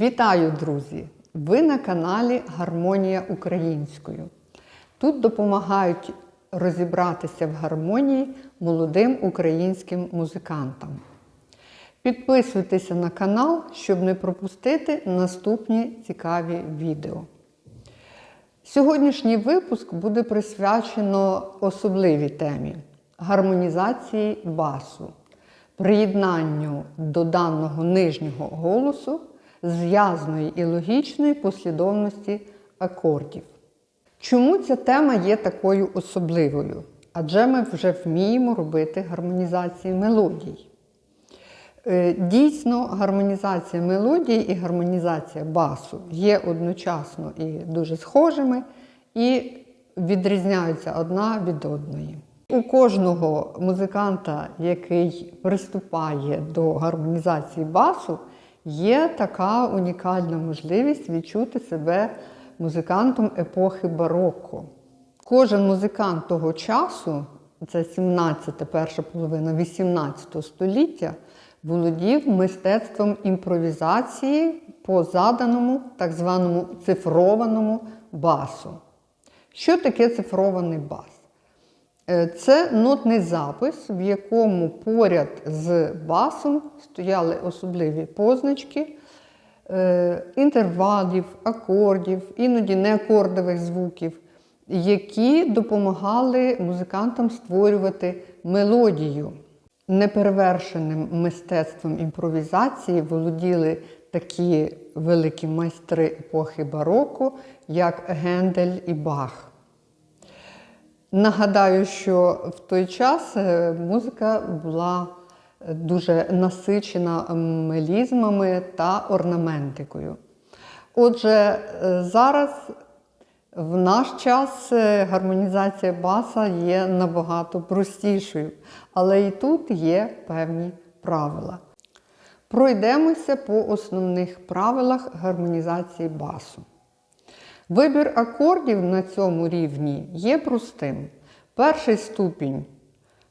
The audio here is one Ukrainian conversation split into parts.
Вітаю, друзі! Ви на каналі Гармонія Українською. Тут допомагають розібратися в гармонії молодим українським музикантам. Підписуйтеся на канал, щоб не пропустити наступні цікаві відео. Сьогоднішній випуск буде присвячено особливій темі гармонізації басу, приєднанню до даного нижнього голосу зв'язної і логічної послідовності акордів. Чому ця тема є такою особливою? Адже ми вже вміємо робити гармонізації мелодій. Е, Дійсно, гармонізація мелодій і гармонізація басу є одночасно і дуже схожими, і відрізняються одна від одної. У кожного музиканта, який приступає до гармонізації басу, є така унікальна можливість відчути себе музикантом епохи бароко. Кожен музикант того часу, це 17, перша половина 18 століття, володів мистецтвом імпровізації по заданому так званому цифрованому басу. Що таке цифрований бас? Е, Це нотний запис, в якому поряд з басом стояли особливі позначки е, інтервалів, акордів, іноді неакордових звуків, які допомагали музикантам створювати мелодію. Неперевершеним мистецтвом імпровізації володіли такі великі майстри епохи бароко, як Гендель і Бах. Нагадаю, що в той час е, музика була дуже насичена мелізмами та орнаментикою. Отже, е, зараз в наш час е, гармонізація баса є набагато простішою, але і тут є певні правила. Пройдемося по основних правилах гармонізації басу. Вибір акордів на цьому рівні є простим. Перший ступінь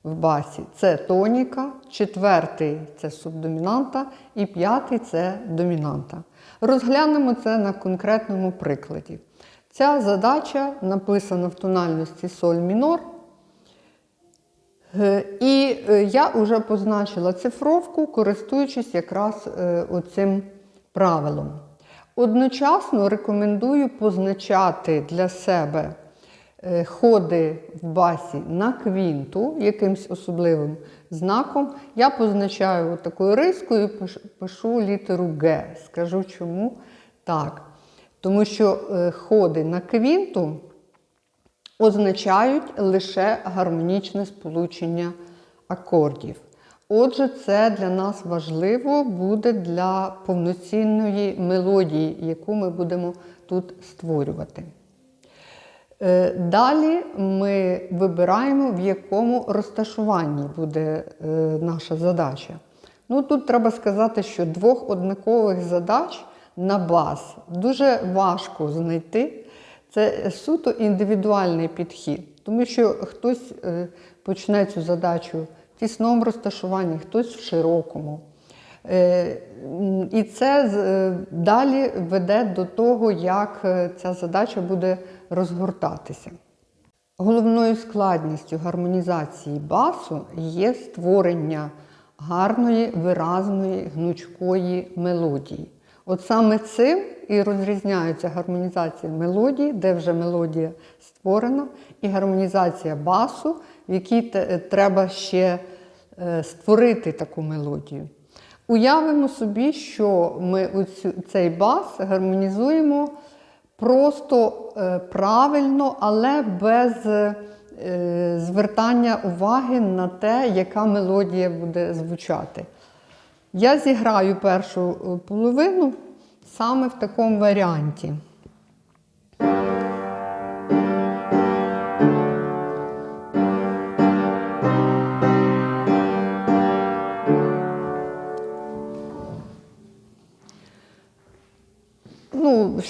в басі це тоніка, четвертий це субдомінанта і п'ятий це домінанта. Розглянемо це на конкретному прикладі. Ця задача написана в тональності соль мінор. Е, І е, я вже позначила цифровку, користуючись якраз е, оцим правилом. Одночасно рекомендую позначати для себе е, ходи в басі на квінту якимсь особливим знаком. Я позначаю такою рискою, пиш- пишу літеру Г. Скажу чому так. Тому що е, ходи на квінту означають лише гармонічне сполучення акордів. Отже, це для нас важливо буде для повноцінної мелодії, яку ми будемо тут створювати. Е, Далі ми вибираємо, в якому розташуванні буде е, наша задача. Ну, тут треба сказати, що двох однакових задач на бас дуже важко знайти. Це суто індивідуальний підхід, тому що хтось е, почне цю задачу тісному розташуванні, хтось в широкому. Е, І це е, далі веде до того, як е, ця задача буде розгортатися. Головною складністю гармонізації басу є створення гарної, виразної, гнучкої мелодії. От саме цим і розрізняються гармонізація мелодії, де вже мелодія створена, і гармонізація басу, в якій треба ще створити таку мелодію. Уявимо собі, що ми цей бас гармонізуємо просто е, правильно, але без е, звертання уваги на те, яка мелодія буде звучати. Я зіграю першу е, половину саме в такому варіанті.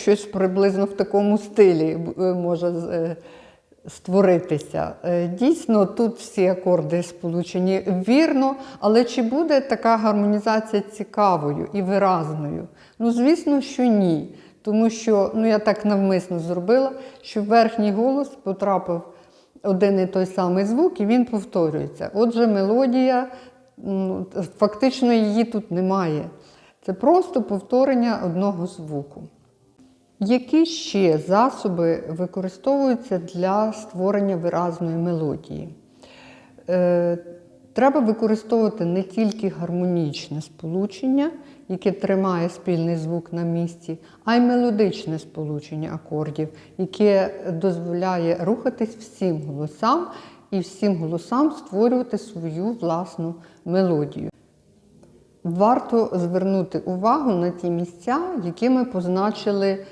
Щось приблизно в такому стилі е, може е, створитися. Е, Дійсно, тут всі акорди сполучені вірно, але чи буде така гармонізація цікавою і виразною? Ну, звісно, що ні. Тому що ну, я так навмисно зробила, що в верхній голос потрапив один і той самий звук, і він повторюється. Отже, мелодія, ну, фактично її тут немає. Це просто повторення одного звуку. Які ще засоби використовуються для створення виразної мелодії? Е, Треба використовувати не тільки гармонічне сполучення, яке тримає спільний звук на місці, а й мелодичне сполучення акордів, яке дозволяє рухатись всім голосам і всім голосам створювати свою власну мелодію. Варто звернути увагу на ті місця, які ми позначили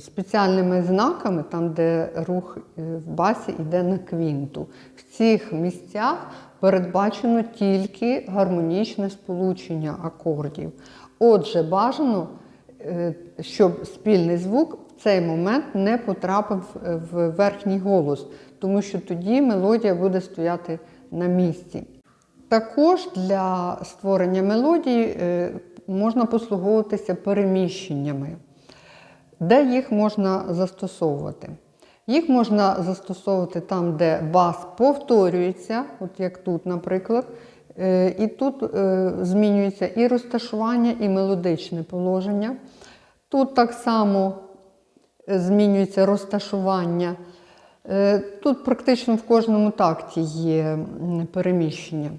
спеціальними знаками, там, де рух е, в басі йде на квінту. В цих місцях передбачено тільки гармонічне сполучення акордів. Отже, бажано, е, щоб спільний звук в цей момент не потрапив е, в верхній голос, тому що тоді мелодія буде стояти на місці. Також для створення мелодії е, можна послуговуватися переміщеннями. Де їх можна застосовувати? Їх можна застосовувати там, де бас повторюється, от як тут, наприклад. Е, І тут е, змінюється і розташування, і мелодичне положення. Тут так само е, змінюється розташування. Тут практично в кожному такті є переміщення.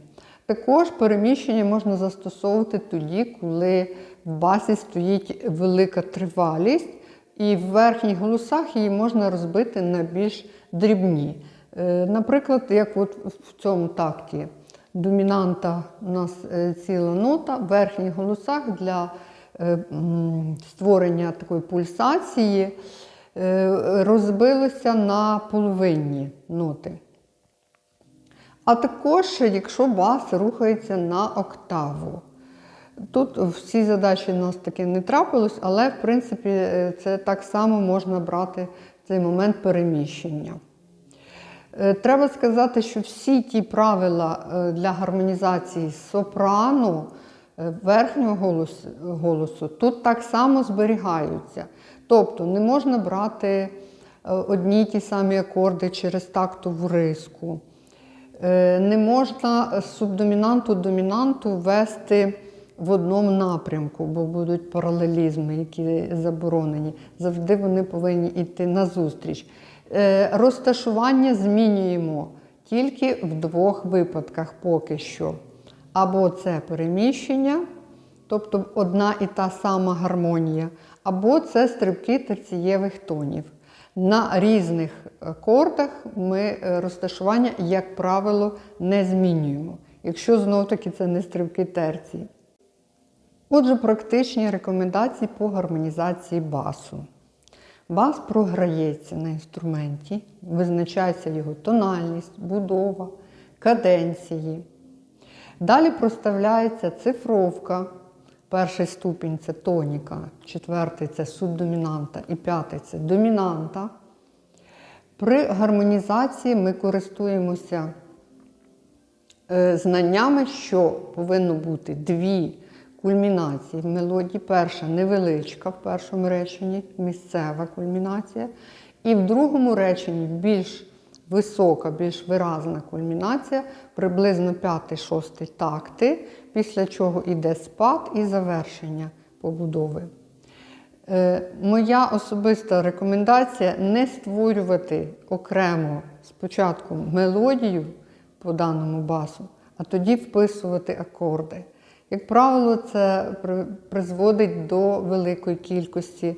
Також переміщення можна застосовувати тоді, коли в басі стоїть велика тривалість, і в верхніх голосах її можна розбити на більш дрібні. Е, Наприклад, як от в цьому такті домінанта у нас е, ціла нота, в верхніх голосах для е, створення такої пульсації розбилося на половинні ноти. А також, якщо бас рухається на октаву. Тут в цій задачі у нас таке не трапилось, але в принципі е, це так само можна брати цей момент переміщення. Е, Треба сказати, що всі ті правила е, для гармонізації сопрано е, верхнього голосу, голосу тут так само зберігаються. Тобто не можна брати одні ті самі акорди через тактову риску. Не можна з субдомінанту домінанту вести в одному напрямку, бо будуть паралелізми, які заборонені. Завжди вони повинні йти назустріч. Е, Розташування змінюємо тільки в двох випадках поки що. Або це переміщення, тобто одна і та сама гармонія, або це стрибки терцієвих тонів. На різних акордах ми е, розташування, як правило, не змінюємо, якщо знов-таки це не стрибки терції. Отже, практичні рекомендації по гармонізації басу. Бас програється на інструменті, визначається його тональність, будова, каденції. Далі проставляється цифровка. Перший ступінь це тоніка, четвертий це субдомінанта і п'ятий це домінанта. При гармонізації ми користуємося е, знаннями, що повинно бути дві кульмінації в мелодії. Перша невеличка в першому реченні, місцева кульмінація. І в другому реченні більш висока, більш виразна кульмінація, приблизно 5-6 такти, після чого йде спад і завершення побудови. Е, Моя особиста рекомендація не створювати окремо спочатку мелодію по даному басу, а тоді вписувати акорди. Як правило, це призводить до великої кількості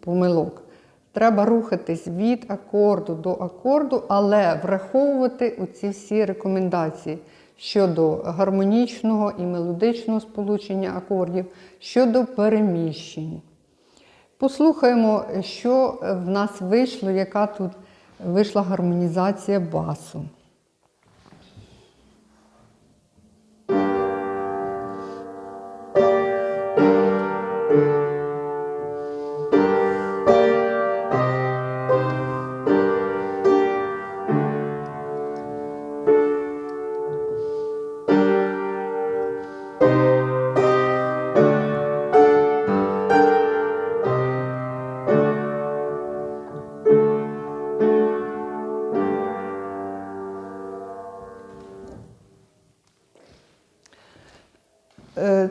помилок. Треба рухатись від акорду до акорду, але враховувати оці всі рекомендації щодо гармонічного і мелодичного сполучення акордів, щодо переміщень. Послухаємо, що в нас вийшло, яка тут вийшла гармонізація басу.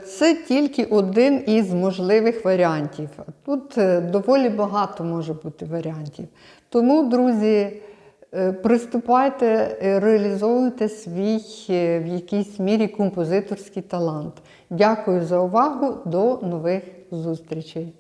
Це тільки один із можливих варіантів. Тут е, доволі багато може бути варіантів. Тому, друзі, е, приступайте, е, реалізовуйте свій е, в якійсь мірі композиторський талант. Дякую за увагу. До нових зустрічей!